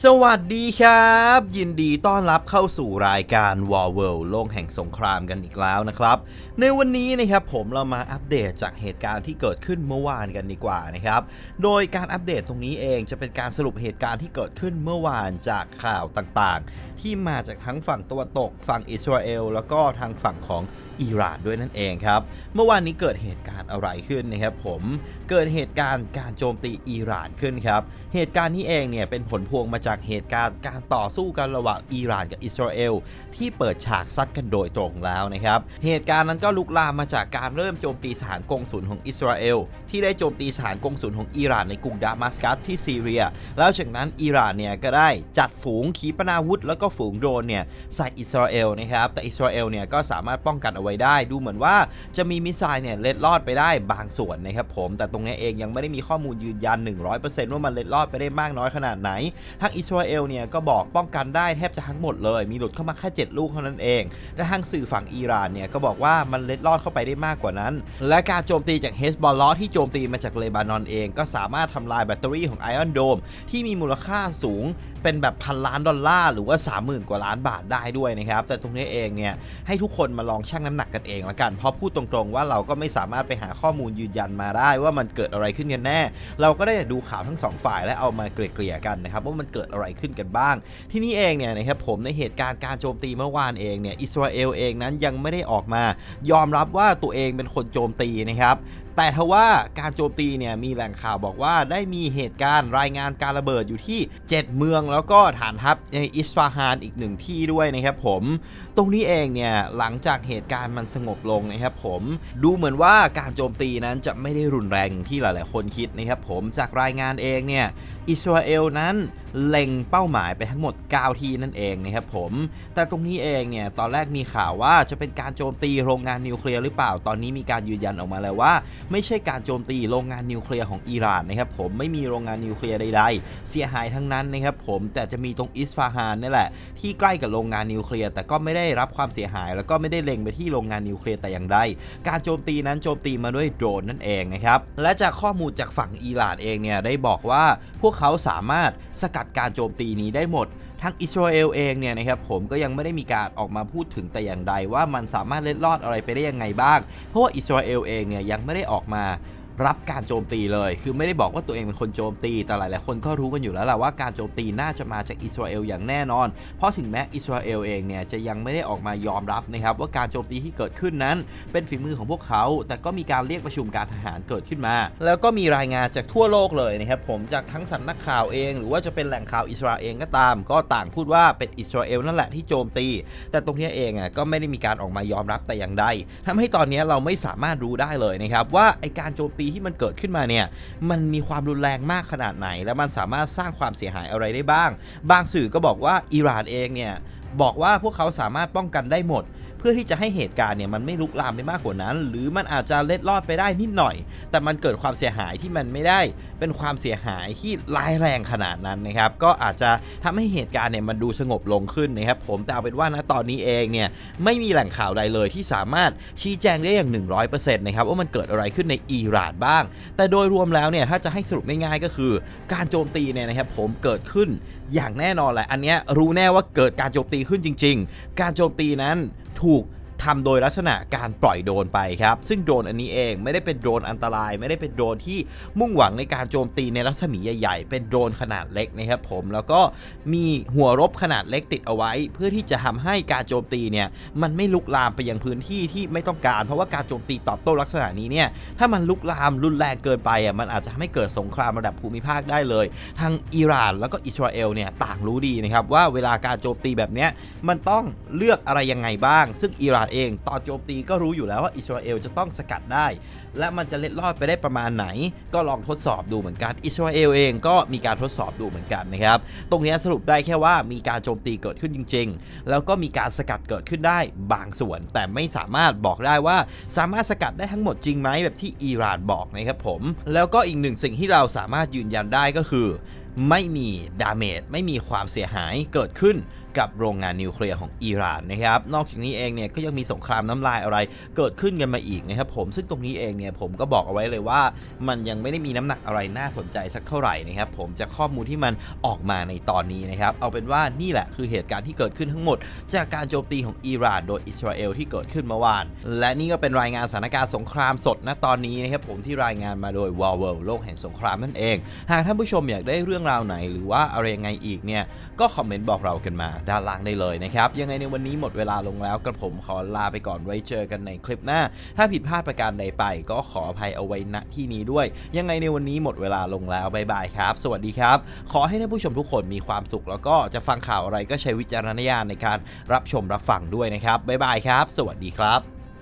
สวัสดีครับ ยินดีต้อนรับเข้าสู่รายการ War World โลกแห่งสงครามกันอีกแล้วนะครับ ในวันนี้นะครับผมเรามาอัปเดตจากเหตุการณ์ที่เกิดขึ้นเมื่อวานกันดีกว่านะครับ โดยการอัปเดตตรงนี้เองจะเป็นการสรุปเหตุการณ์ที่เกิดขึ้นเมื่อวานจากข่าวต่างๆ ที่มาจากทั้งฝั่งตะวันตกฝั่งอิสราเอลแล้วก็ทางฝั่งของอิหร่านด้วยนั่นเองครับ เมื่อวานนี้เกิดเหตุการณ์อะไรขึ้นนะครับผมเกิดเหตุการณ์การโจมตีอิหร่านขึ้นครับเหตุการณ์นี้เองเนี่ยเป็นผลพวงมาจากเหตุการณ์การต่อสู้กันระหว่างอิหร่านกับอิสราเอลที่เปิดฉากซัดกันโดยตรงแล้วนะครับเหตุการณ์นั้นก็ลุกลามมาจากการเริ่มโจมตีสถานกงสุลของอิสราเอลที่ได้โจมตีสถานกงสุลของอิหร่านในกรุงดามัสกัสที่ซีเรีย แล้วจากนั้นอิหร่านเนี่ยก็ได้จัดฝูงขีปนาวุธ แล้วก็ฝูงโดรนเนี่ยใส่อิสราเอลนะครับแต่อิสราเอลเนี่ยก็สามารถป้องกันเอาไว้ได้ ดูเหมือนว่าจะมีมิสไซล์เนี่ยเล็ดลอดไปได้บางส่วนนะครับผม แต่ตรงนี้เองยังไม่ได้มีข้อมูลยืนยัน 100%ว่ามันเล็ดลอดไปได้มากน้อยขนาดไหน ทางอิสราเอลเนี่ยก็บอกป้องกันได้แทบจะทั้งหมดเลย มีหลุดเข้ามาแค่ 7 ลูกเท่านั้นเอง แต่ทางสื่อฝั่งอิหร่านเนี่ยก็บอกว่ามันเล็ดลอดเข้าไปได้มากกว่านั้น และการโจมตีจากเฮสบอลลอที่โจมตีมาจากเลบานอนเอง ก็สามารถทำลายแบตเตอรี่ของไอออนโดมที่มีมูลค่าสูงเป็นแบบพันล้านดอลลาร์หรือว่า 30,000 กว่าล้านบาทได้ด้วยนะครับแต่ตรงนี้เองเนี่ยให้ทุกคนมาลองชั่งน้ำหนักกันเองละกัน เพราะพูดตรงๆว่าเราก็ไม่สามารถไปหาข้อมูลยืนยันมาได้ว่ามันเกิดอะไรขึ้นกันแน่ เราก็ได้ดูข่าวทั้งสองฝ่ายและเอามาเกลี่ยๆกันนะครับว่ามันเกิดอะไรขึ้นกันบ้าง ที่นี่เองเนี่ยนะครับผมในเหตุการณ์การโจมตีเมื่อวานเองเนี่ยอิสราเอลเองนั้นยังไม่ได้ออกมายอมรับว่าตัวเองเป็นคนโจมตีนะครับแต่ทว่าการโจมตีเนี่ยมีแหล่งข่าวบอกว่าได้มีเหตุการณ์รายงานการระเบิดอยู่ที่ 7 เมืองแล้วก็ฐานทัพในอิสฟาฮานอีกหนึ่งที่ด้วยนะครับผม ตรงนี้เองเนี่ยหลังจากเหตุการณ์มันสงบลงนะครับผมดูเหมือนว่าการโจมตีนั้นจะไม่ได้รุนแรงที่หลาย ๆ คนคิดนะครับผมจากรายงานเองเนี่ยอิสราเอลนั้นเล็งเป้าหมายไปทั้งหมด 9 ที่นั่นเองนะครับผม แต่ตรงนี้เองเนี่ยตอนแรกมีข่าวว่าจะเป็นการโจมตีโรงงานนิวเคลียร์หรือเปล่าตอนนี้มีการยืนยันออกมาแล้วว่าไม่ใช่การโจมตีโรงงานนิวเคลียร์ของอิหร่านนะครับผมไม่มีโรงงานนิวเคลียร์ใดๆ เสียหายทั้งนั้นนะครับผมแต่จะมีตรงอิสฟาฮานนี่แหละ ที่ใกล้กับโรงงานนิวเคลียร์แต่ก็ไม่ได้รับความเสียหาย แล้วก็ไม่ได้เล็งไปที่โรงงานนิวเคลียร์แต่อย่างใดการโจมตีนั้นโจมตีมาด้วยโดรนนั่นเองนะครับและจากข้อมูลจากฝั่งอิหร่านเองเนี่ยได้บอกว่าพวกเขาสามารถสกัดการโจมตีนี้ได้หมด ทางอิสราเอลเองเนี่ยนะครับผมก็ยังไม่ได้มีการออกมาพูดถึงแต่อย่างใดว่ามันสามารถเล็ดลอดอะไรไปได้ยังไงบ้าง เพราะว่าอิสราเอลเองเนี่ยยังไม่ได้ออกมา รับการโจมตีเลย คือไม่ได้บอกว่าตัวเองเป็นคนโจมตี แต่หลายๆคนก็รู้กันอยู่แล้วแหละว่าการโจมตีน่าจะมาจากอิสราเอลอย่างแน่นอน เพราะถึงแม้อิสราเอลเองเนี่ยจะยังไม่ได้ออกมายอมรับนะครับว่าการโจมตีที่เกิดขึ้นนั้น เป็นฝีมือของพวกเขา แต่ก็มีการเรียกประชุมการทหารเกิดขึ้นมา แล้วก็มีรายงานจากทั่วโลกเลยนะครับผมจากทั้งสำนักข่าวเอง หรือว่าจะเป็นแหล่งข่าวอิสราเอลก็ตาม ก็ต่างพูดว่าเป็นอิสราเอลนั่นแหละที่โจมตี แต่ตรงนี้เองอะก็ไม่ได้มีการออกมายอมรับแต่อย่างใดทำให้ตอนนี้เราไม่สามารถรู้ได้เลยนะครับว่าไอการโจมตีที่มันเกิดขึ้นมาเนี่ยมันมีความรุนแรงมากขนาดไหน และมันสามารถสร้างความเสียหายอะไรได้บ้าง บางสื่อก็บอกว่าอิหร่านเองเนี่ยบอกว่าพวกเขาสามารถป้องกันได้หมด พื่อที่จะให้เหตุการณ์เนี่ยมันไม่ลุกลามไปมากกว่านั้น หรือมันอาจจะเล็ดลอดไปได้นิดหน่อย แต่มันเกิดความเสียหายที่มันไม่ได้ เป็นความเสียหายที่ร้ายแรงขนาดนั้นนะครับ ก็อาจจะทำให้เหตุการณ์เนี่ยมันดูสงบลงขึ้นนะครับผมแต่เอาเป็นว่านะตอนนี้เองเนี่ยไม่มีแหล่งข่าวใดเลยที่สามารถชี้แจงได้อย่าง 100%นะครับว่ามันเกิดอะไรขึ้นในอิหร่านบ้าง แต่โดยรวมแล้วเนี่ยถ้าจะให้สรุปง่ายๆก็คือ การโจมตีเนี่ยนะครับผมเกิดขึ้นอย่างแน่นอนแหละอันเนี้ยรู้แน่ว่าเกิดการโจมตีขึ้นจริง ๆ การโจมตีนั้น ถูก ทำโดยลักษณะการปล่อยโดรนไปครับ ซึ่งโดรนอันนี้เองไม่ได้เป็นโดรนอันตราย ไม่ได้เป็นโดรนที่มุ่งหวังในการโจมตีในรัศมีใหญ่ๆ เป็นโดรนขนาดเล็กนะครับผมแล้วก็มีหัวรบขนาดเล็กติดเอาไว้ เพื่อที่จะทำให้การโจมตีเนี่ยมันไม่ลุกลามไปยังพื้นที่ที่ไม่ต้องการ เพราะว่าการโจมตีตอบโต้ลักษณะนี้เนี่ยถ้ามันลุกลามรุนแรงเกินไปอะมันอาจจะทำให้เกิดสงครามระดับภูมิภาคได้เลย ทางอิหร่านแล้วก็อิสราเอลเนี่ยต่างรู้ดีนะครับว่าเวลาการโจมตีแบบเนี้ยมันต้องเลือกอะไรยังไงบ้าง ซึ่งอิหร่านเอง ตอนโจมตีก็รู้อยู่แล้วว่าอิสราเอลจะต้องสกัดได้ และมันจะเล็ดลอดไปได้ประมาณไหน ก็ลองทดสอบดูเหมือนกัน อิสราเอลเองก็มีการทดสอบดูเหมือนกันนะครับ ตรงนี้สรุปได้แค่ว่ามีการโจมตีเกิดขึ้นจริง ๆ แล้วก็มีการสกัดเกิดขึ้นได้บางส่วน แต่ไม่สามารถบอกได้ว่าสามารถสกัดได้ทั้งหมดจริงไหมแบบที่อิหร่านบอกนะครับผม แล้วก็อีกหนึ่งสิ่งที่เราสามารถยืนยันได้ก็คือ ไม่มีดาเมจไม่มีความเสียหายเกิดขึ้นกับโรงงานนิวเคลียร์ของอิหร่านนะครับ นอกจากนี้เองเนี่ยก็ยังมีสงครามน้ำลายอะไรเกิดขึ้นกันมาอีกนะครับผมซึ่งตรงนี้เองเนี่ยผมก็บอกเอาไว้เลยว่า มันยังไม่ได้มีน้ำหนักอะไรน่าสนใจสักเท่าไหร่นะครับผมจากข้อมูลที่มันออกมาในตอนนี้นะครับเอาเป็นว่านี่แหละคือเหตุการณ์ที่เกิดขึ้นทั้งหมด จากการโจมตีของอิหร่าน โดยอิสราเอลที่เกิดขึ้นเมื่อวาน และนี่ก็เป็นรายงานสถานการณ์สงครามสดณตอนนี้นะครับผมที่รายงานมาโดยวอลเวลโลกแห่งสงครามนั่นเอง หากท่านผู้ชมอยากได้เรื่องรื่องราวไหน หรือว่าอะไรยังไงอีกเนี่ยก็คอมเมนต์บอกเรากันมาด้านล่างได้เลยนะครับ ยังไงในวันนี้หมดเวลาลงแล้วกระผมขอลาไปก่อนไว้เจอกันในคลิปหน้า ถ้าผิดพลาดประการใดไป ก็ขออภัยเอาไว้ณที่นี้ด้วย ยังไงในวันนี้หมดเวลาลงแล้วบายบายครับ สวัสดีครับ ขอให้ท่านผู้ชมทุกคนมีความสุข แล้วก็จะฟังข่าวอะไรก็ใช้วิจารณญาณในการรับชมรับฟังด้วยนะครับบายบายครับ สวัสดีครับ